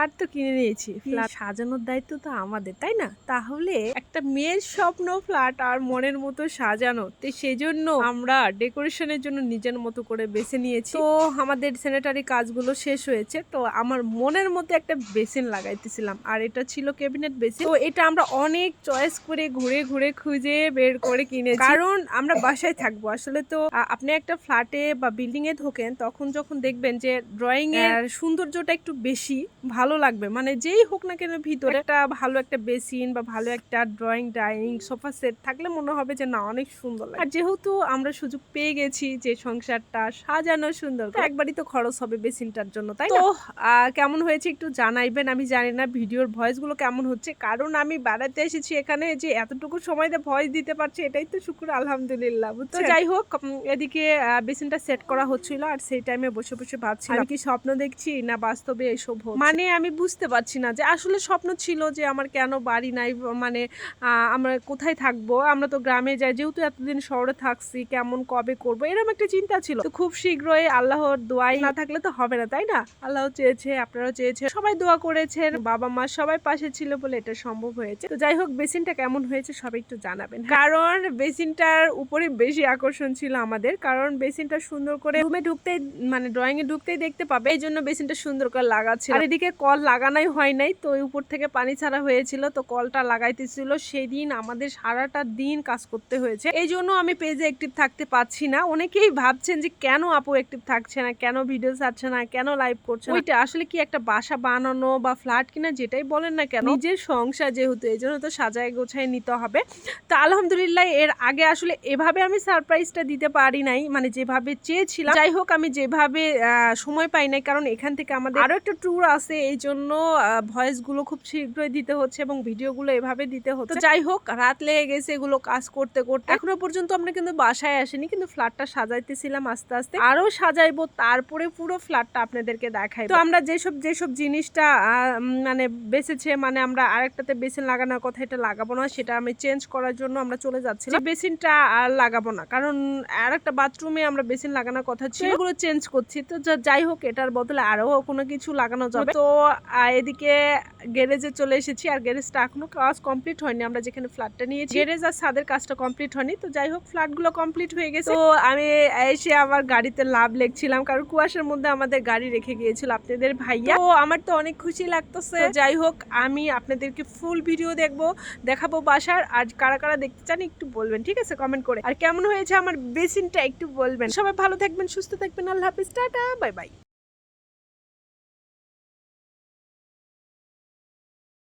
Flat তো কিনে নিয়েছি। ফ্ল্যাট সাজানোর দায়িত্ব তো আমাদের তাই না? তাহলে একটা মেয়ের স্বপ্ন ফ্ল্যাট আর মনের মতো সাজানো তো সেজন্য আমরা ডেকোরেশনের জন্য নিজের মতো করে বেছে নিয়েছি। তো আমাদের স্যানিটারি কাজগুলো শেষ হয়েছে তো আমার মনের মতো একটা বেসিন লাগাইতেছিলাম আর এটা ছিল ক্যাবিনেট বেসিন তো এটা আমরা অনেক চয়েস করে ঘুরে ঘুরে খুঁজে বের করে কিনেছি। কারণ আমরা বাসায় থাকব আসলে তো আপনি একটা ফ্ল্যাটে বা বিল্ডিং এ ঢোকেন তখন যখন দেখবেন যে ড্রয়িং এর সৌন্দর্যটা একটু বেশি ভালো লাগবে। মানে যেই হোক না কেন ভিতরে একটা ভালো একটা বেসিন বা ভালো একটা ড্রয়িং ডাইনিং সোফা সেট থাকলে মনে হবে যে না অনেক সুন্দর লাগে। আর যেহেতু আমরা সুযোগ পেয়ে গেছি যে সংসারটা সাজানো সুন্দর একবারই তো খরচ হবে বেসিনটার জন্য তাই তো কেমন হয়েছে একটু জানাইবেন। আমি জানি না ভিডিওর ভয়েসগুলো কেমন হচ্ছে কারণ আমি বেড়াতে এসেছি এখানে যে এতটুকু সময় ভয়েস দিতে পারছি এটাই তো শুক্র আলহামদুলিল্লাহ তো যাই হোক এদিকে বেসিনটা সেট করা হচ্ছিল আর সেই টাইমে বসে বসে ভাবছি আমি কি স্বপ্ন দেখছি না বাস্তবে এসব মানে আমি বুঝতে পারছি না যে আসলে স্বপ্ন ছিল যে আমার কেন বাড়ি নাই মানে আমরা কোথায় থাকব? আমরা তো গ্রামে যাই, যেহেতু এতদিন শহরে থাকছি, কেমন, কবে করব? এরকম একটা চিন্তা ছিল। তো খুব শীঘ্রই আল্লাহর দোয়াই না থাকলে তো হবে না, তাই না? আল্লাহ চেয়েছে, আপনারাও চেয়েছে সবাই দোয়া করেছেন, বাবা মা সবাই পাশে ছিল বলে এটা সম্ভব হয়েছে। তো যাই হোক, বেসিনটা কেমন হয়েছে সবাই একটু জানাবেন। কারণ বেসিনটার উপরে বেশি আকর্ষণ ছিল আমাদের, কারণ বেসিনটা সুন্দর করে রুমে ঢুকতেই মানে ড্রয়িং এ ঢুকতেই দেখতে পাবে। এই জন্য বেসিনটা সুন্দর করে লাগাচ্ছে আর এদিকে কল লাগানোই হয় নাই। তো উপর থেকে পানি ছাড়া হয়েছিল, তো কলটা লাগাইতেছিল। সেই দিন আমাদের সারাটা দিন কাজ করতে হয়েছে। এই জন্য আমি পেজে অ্যাক্টিভ থাকতে পারছি না। অনেকেই ভাবছেন যে কেন আপু অ্যাক্টিভ থাকছে না? কেন ভিডিও ছাড়ছে না? কেন লাইভ করছে ওইটা আসলে কি একটা বাসা বানানো বা ফ্ল্যাট কিনা যেটাই বলেন না কেন, নিজের সংসার যেহেতু, এই জন্য তো সাজায় গোছায় নিতে হবে। তো আলহামদুলিল্লাহ এর আগে আসলে এভাবে আমি সারপ্রাইজটা দিতে পারি নাই মানে যেভাবে চেয়েছিলাম। যাই হোক, আমি যেভাবে সময় পাই নাই, কারণ এখান থেকে আমাদের আরও একটা ট্যুর আছে। এই জন্য ভয়েসগুলো খুব শীঘ্রই দিতে হচ্ছে এবং ভিডিও গুলো এভাবে দিতে হচ্ছে। যাই হোক রাত লেগে গেছে এগুলো কাজ করতে করতে। এখনও পর্যন্ত আমরা কিন্তু বাসায় আসিনি কিন্তু ফ্ল্যাটটা সাজাইতেছিলাম আস্তে আস্তে। আরও সাজাইবো তারপরে পুরো ফ্ল্যাটটা আপনাদেরকে দেখাই তো আমরা যেসব যেসব জিনিসটা মানে বেঁচেছে মানে আমরা আরেকটাতে বেসিন লাগানোর কথা এটা লাগাবো না সেটা আমি চেঞ্জ করার জন্য আমরা চলে যাচ্ছি বেসিনটা আর লাগাবো না কারণ আর একটা বাথরুমে আমরা বেসিন লাগানোর কথা ছিল। এগুলো চেঞ্জ করছি তো যাই হোক এটার বদলে আরও কোনো কিছু লাগানো যাবে। তো এদিকে গ্যারেজে চলে এসেছি আর গ্যারেজটা এখনও কাজ কমপ্লিট হয়নি। আমরা যেখানে ফ্ল্যাটটা নিয়েছি গ্যারেজ আর ছাদের কাজটা কমপ্লিট হয়নি। তো যাই হোক ফ্ল্যাটগুলো কমপ্লিট হয়ে গেছে। তো আমি এসে আমার গাড়িতে লাভ লেখছিলাম কারণ কুয়াশার মধ্যে আমাদের গাড়ি রেখে গিয়েছিল আপনাদের ভাইয়া। তো আমার তো অনেক খুশি লাগতেছে। যাই হোক, আমি আপনাদেরকে ফুল ভিডিও দেখব, দেখাবো বাসার। আর কারা কারা দেখতে চান একটু বলবেন, ঠিক আছে? কমেন্ট করে। আর কেমন হয়েছে আমার বেসিনটা একটু বলবেন। সবাই ভালো থাকবেন, সুস্থ থাকবেন। আল্লাহ হাফিজ। Tata bye bye